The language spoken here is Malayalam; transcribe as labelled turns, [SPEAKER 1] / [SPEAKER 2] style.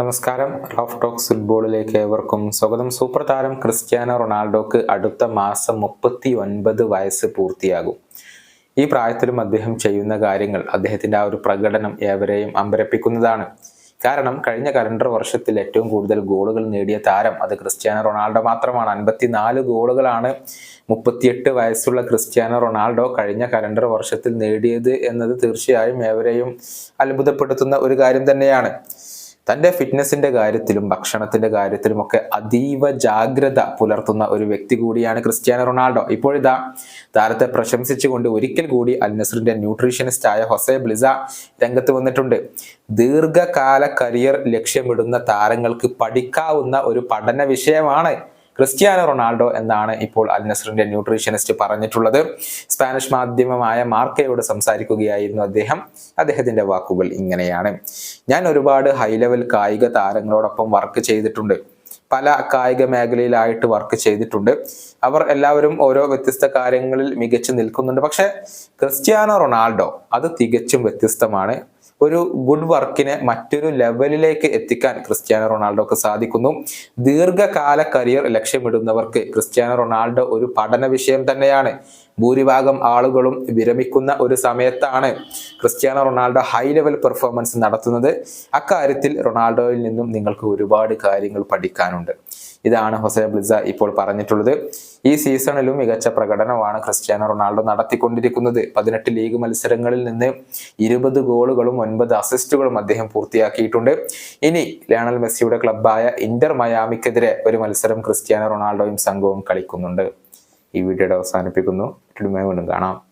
[SPEAKER 1] നമസ്കാരം. റഫ് ടോക്സ് ഫുട്ബോളിലേക്ക് ഏവർക്കും സ്വാഗതം. സൂപ്പർ താരം ക്രിസ്ത്യാനോ റൊണാൾഡോക്ക് അടുത്ത മാസം മുപ്പത്തി ഒൻപത് വയസ്സ് പൂർത്തിയാകും. ഈ പ്രായത്തിലും അദ്ദേഹം ചെയ്യുന്ന കാര്യങ്ങൾ അദ്ദേഹത്തിന്റെ ആ ഒരു പ്രകടനം ഏവരെയും അമ്പരപ്പിക്കുന്നതാണ്. കാരണം കഴിഞ്ഞ കലണ്ടർ വർഷത്തിൽ ഏറ്റവും കൂടുതൽ ഗോളുകൾ നേടിയ താരം അത് ക്രിസ്ത്യാനോ റൊണാൾഡോ മാത്രമാണ്. അൻപത്തിനാല് ഗോളുകളാണ് മുപ്പത്തിയെട്ട് വയസ്സുള്ള ക്രിസ്ത്യാനോ റൊണാൾഡോ കഴിഞ്ഞ കലണ്ടർ വർഷത്തിൽ നേടിയത് എന്നത് തീർച്ചയായും ഏവരെയും അത്ഭുതപ്പെടുത്തുന്ന ഒരു കാര്യം തന്നെയാണ്. തന്റെ ഫിറ്റ്നസിന്റെ കാര്യത്തിലും ഭക്ഷണത്തിന്റെ കാര്യത്തിലും ഒക്കെ അതീവ ജാഗ്രത പുലർത്തുന്ന ഒരു വ്യക്തി കൂടിയാണ് ക്രിസ്ത്യാനോ റൊണാൾഡോ. ഇപ്പോഴിതാ താരത്തെ പ്രശംസിച്ചുകൊണ്ട് ഒരിക്കൽ കൂടി അൽ ന്യൂട്രീഷ്യനിസ്റ്റ് ആയ ഹൊസെ ബ്ലിസ രംഗത്ത് വന്നിട്ടുണ്ട്. ദീർഘകാല കരിയർ ലക്ഷ്യമിടുന്ന താരങ്ങൾക്ക് പഠിക്കാവുന്ന ഒരു പഠന വിഷയമാണ് ക്രിസ്ത്യാനോ റൊണാൾഡോ എന്നാണ് ഇപ്പോൾ അൽ നസറിന്റെ ന്യൂട്രീഷനിസ്റ്റ് പറഞ്ഞിട്ടുള്ളത്. സ്പാനിഷ് മാധ്യമമായ മാർക്കയോട് സംസാരിക്കുകയായിരുന്നു അദ്ദേഹം. അദ്ദേഹത്തിന്റെ വാക്കുകൾ ഇങ്ങനെയാണ്. ഞാൻ ഒരുപാട് ഹൈ ലെവൽ കായിക താരങ്ങളോടൊപ്പം വർക്ക് ചെയ്തിട്ടുണ്ട്. പല കായിക മേഖലയിലായിട്ട് വർക്ക് ചെയ്തിട്ടുണ്ട്. അവർ എല്ലാവരും ഓരോ വ്യത്യസ്ത കാര്യങ്ങളിൽ മികച്ചു നിൽക്കുന്നുണ്ട്. പക്ഷെ ക്രിസ്ത്യാനോ റൊണാൾഡോ അത് തികച്ചും വ്യത്യസ്തമാണ്. ഒരു ഗുഡ് വർക്കിനെ മറ്റൊരു ലെവലിലേക്ക് എത്തിക്കാൻ ക്രിസ്ത്യാനോ റൊണാൾഡോക്ക് സാധിക്കുന്നു. ദീർഘകാല കരിയർ ലക്ഷ്യമിടുന്നവർക്ക് ക്രിസ്ത്യാനോ റൊണാൾഡോ ഒരു പഠന വിഷയം തന്നെയാണ്. ഭൂരിഭാഗം ആളുകളും വിരമിക്കുന്ന ഒരു സമയത്താണ് Cristiano Ronaldo high level performance നടത്തുന്നത്. അക്കാര്യത്തിൽ റൊണാൾഡോയിൽ നിന്നും നിങ്ങൾക്ക് ഒരുപാട് കാര്യങ്ങൾ പഠിക്കാനുണ്ട്. ഇതാണ് ഹൊസെ ബ്ലിസ ഇപ്പോൾ പറഞ്ഞിട്ടുള്ളത്. ഈ സീസണിലും മികച്ച പ്രകടനമാണ് ക്രിസ്ത്യാനോ റൊണാൾഡോ നടത്തിക്കൊണ്ടിരിക്കുന്നത്. പതിനെട്ട് ലീഗ് മത്സരങ്ങളിൽ നിന്ന് ഇരുപത് ഗോളുകളും ഒൻപത് അസിസ്റ്റുകളും അദ്ദേഹം പൂർത്തിയാക്കിയിട്ടുണ്ട്. ഇനി ലയണൽ മെസ്സിയുടെ ക്ലബായ ഇന്റർ മയാമിക്കെതിരെ ഒരു മത്സരം ക്രിസ്ത്യാനോ റൊണാൾഡോയും സംഘവും കളിക്കുന്നുണ്ട്. ഈ വീഡിയോയുടെ അവസാനിപ്പിക്കുന്നു. വീണ്ടും കാണാം.